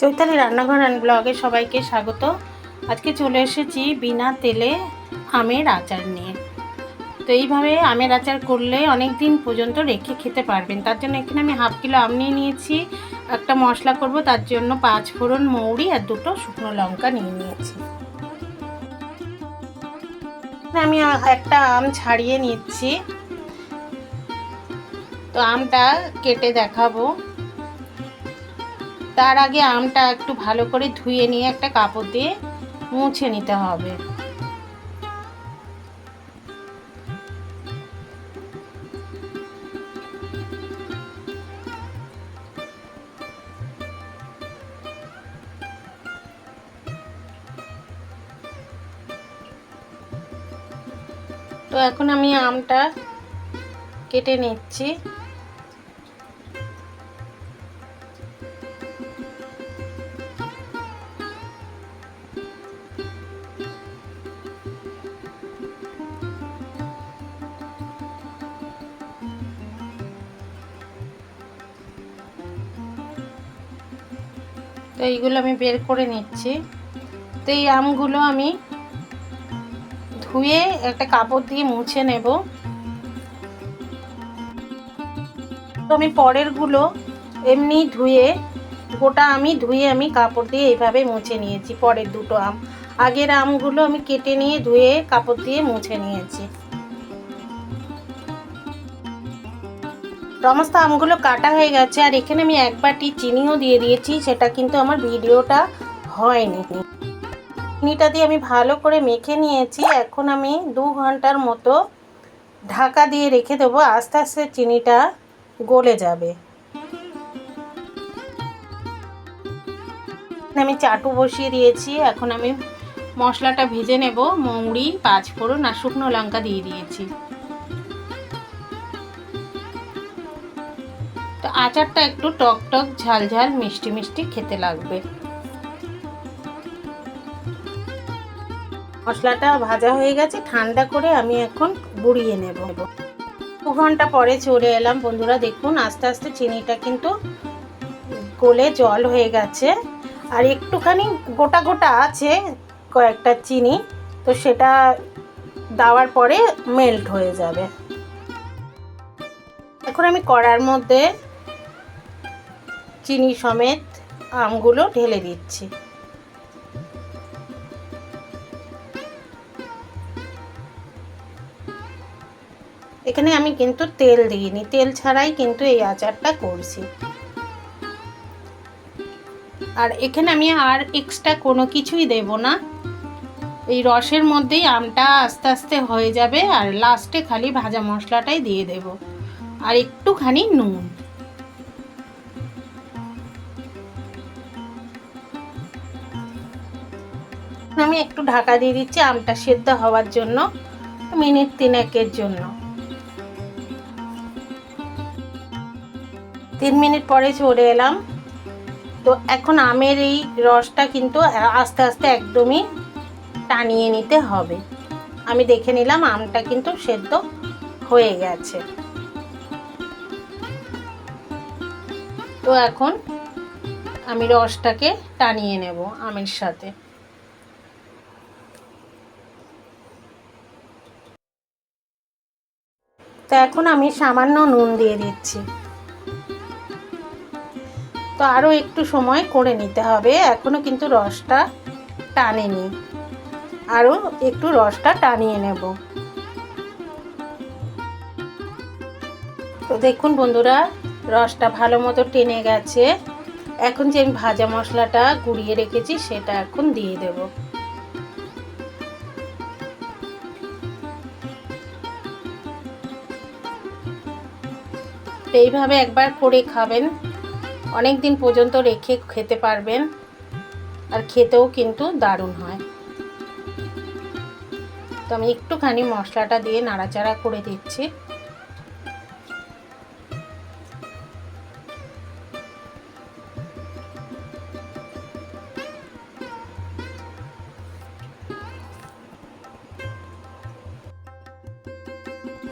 চৈতালি রান্নাঘর অ্যান্ড ব্লগে সবাইকে স্বাগত। আজকে চলে এসেছি বিনা তেলে আমের আচার নিয়ে। তো এইভাবে আমের আচার করলে অনেক দিন পর্যন্ত রেখে খেতে পারবেন। তার জন্য এখানে আমি হাফ কিলো আম নিয়ে নিয়েছি। একটা মশলা করব, তার জন্য পাঁচ ফোড়ন মৌরি আর দুটো শুকনো লঙ্কা নিয়ে নিয়েছি। আমি একটা আম ছাড়িয়ে নিচ্ছি। তো আমটা কেটে দেখাবো। তার আগে আমটা একটু ভালো করে ধুয়ে নিয়ে একটা কাপড় দিয়ে মুছে নিতে হবে। তো এখন আমি আমটা কেটে নিচ্ছি। তো এইগুলো আমি বের করে নিচ্ছি। তো এই আমগুলো আমি ধুয়ে একটা কাপড় দিয়ে মুছে নেব। তো আমি পরেরগুলো এমনি ধুয়ে, গোটা আমি ধুয়ে আমি কাপড় দিয়ে এইভাবে মুছে নিয়েছি, পরের দুটো আম। আগের আমগুলো আমি কেটে নিয়ে ধুয়ে কাপড় দিয়ে মুছে নিয়েছি। সমস্ত আমগুলো কাটা হয়ে গেছে আর এখানে আমি এক বাটি চিনিও দিয়ে দিয়েছি, সেটা কিন্তু আমার ভিডিওটা হয়নি। চিনিটা দিয়ে আমি ভালো করে মেখে নিয়েছি, এখন আমি দু ঘণ্টার মতো ঢাকা দিয়ে রেখে দেবো, আস্তে আস্তে চিনিটা গলে যাবে। আমি চাটু বসিয়ে দিয়েছি, এখন আমি মশলাটা ভেজে নেব, মৌরি, পাঁচফোড়ন আর শুকনো লঙ্কা দিয়ে দিয়েছি। আচারটা একটু টক টক, ঝাল ঝাল, মিষ্টি মিষ্টি খেতে লাগবে। মশলাটা ভাজা হয়ে গেছে, ঠান্ডা করে আমি এখন গুঁড়িয়ে নেব। দু ঘণ্টা পরে চলে এলাম। বন্ধুরা, দেখুন, আস্তে আস্তে চিনিটা কিন্তু গলে জল হয়ে গেছে। আর একটুখানি গোটা গোটা আছে কয়েকটা চিনি, তো সেটা দেওয়ার পরে মেল্ট হয়ে যাবে। এখন আমি কড়ার মধ্যে চিনি সমেত আমগুলো ঢেলে দিচ্ছি। এখানে আমি কিন্তু তেল দিইনি। তেল ছাড়াই কিন্তু এই আচারটা করছি। আর এখানে আমি আর এক্সট্রা কোনো কিছুই দেব না। এই রসের মধ্যেই আমটা আস্তে আস্তে হয়ে যাবে আর লাস্টে খালি ভাজা মশলাটাই দিয়ে দেব। আর একটুখানি নুন। আমি একটু ঢাকা দিয়ে দিচ্ছি আমটা সেদ্ধ হওয়ার জন্য, মিনিট তিনেকের জন্য। তিন মিনিট পরে চলে এলাম। তো এখন আমের এই রসটা কিন্তু আস্তে আস্তে একদমই টানিয়ে নিতে হবে। আমি দেখে নিলাম আমটা কিন্তু সেদ্ধ হয়ে গেছে। তো এখন আমি রসটাকে টানিয়ে নেব আমের সাথে। তো এখন আমি সামান্য নুন দিয়ে দিচ্ছি। তো আরও একটু সময় করে নিতে হবে এখনও কিন্তু রসটা টানেনি। আরও একটু রসটা টানিয়ে নেব। তো দেখুন বন্ধুরা, রসটা ভালো মতো টেনে গেছে। এখন যে আমি ভাজা মশলাটা গুঁড়িয়ে রেখেছি, সেটা এখন দিয়ে দেব। এইভাবে একবার করে খাবেন। অনেক দিন পর্যন্ত রেখে খেতে পারবেন। আর খেতেও কিন্তু দারুণ হয়। তো আমি একটুখানি মশলাটা দিয়ে নাড়াচাড়া করে দিচ্ছি।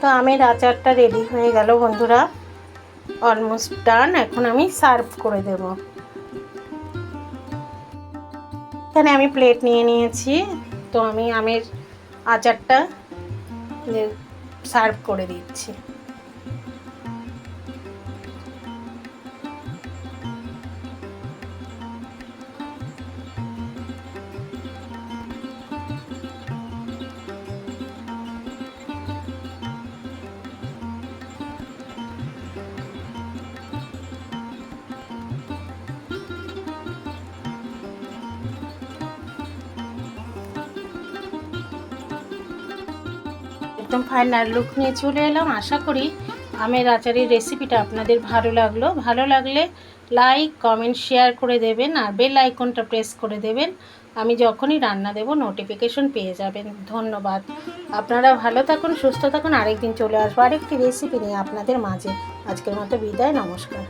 তো আমের আচারটা রেডি হয়ে গেল বন্ধুরা। অলমোস্ট ডান এখন আমি সার্ভ করে দেব। এখানে আমি প্লেট নিয়ে নিয়েছি। তো আমি আমের আচারটা সার্ভ করে দিচ্ছি। একদম ফাইনাল লুক নিয়ে চলে এলাম। আশা করি আমের আচারের রেসিপিটা আপনাদের ভালো লাগল। ভালো লাগলে লাইক কমেন্ট শেয়ার করে দেবেন আর বেল আইকনটা প্রেস করে দেবেন। আমি যখনই রান্না দেব নোটিফিকেশন পেয়ে যাবেন। ধন্যবাদ। আপনারা ভালো থাকুন, সুস্থ থাকুন। আরেকদিন চলে আসব। আরেকটি রেসিপি নিয়ে আপনাদের মাঝে। আজকের মতো বিদায়, নমস্কার।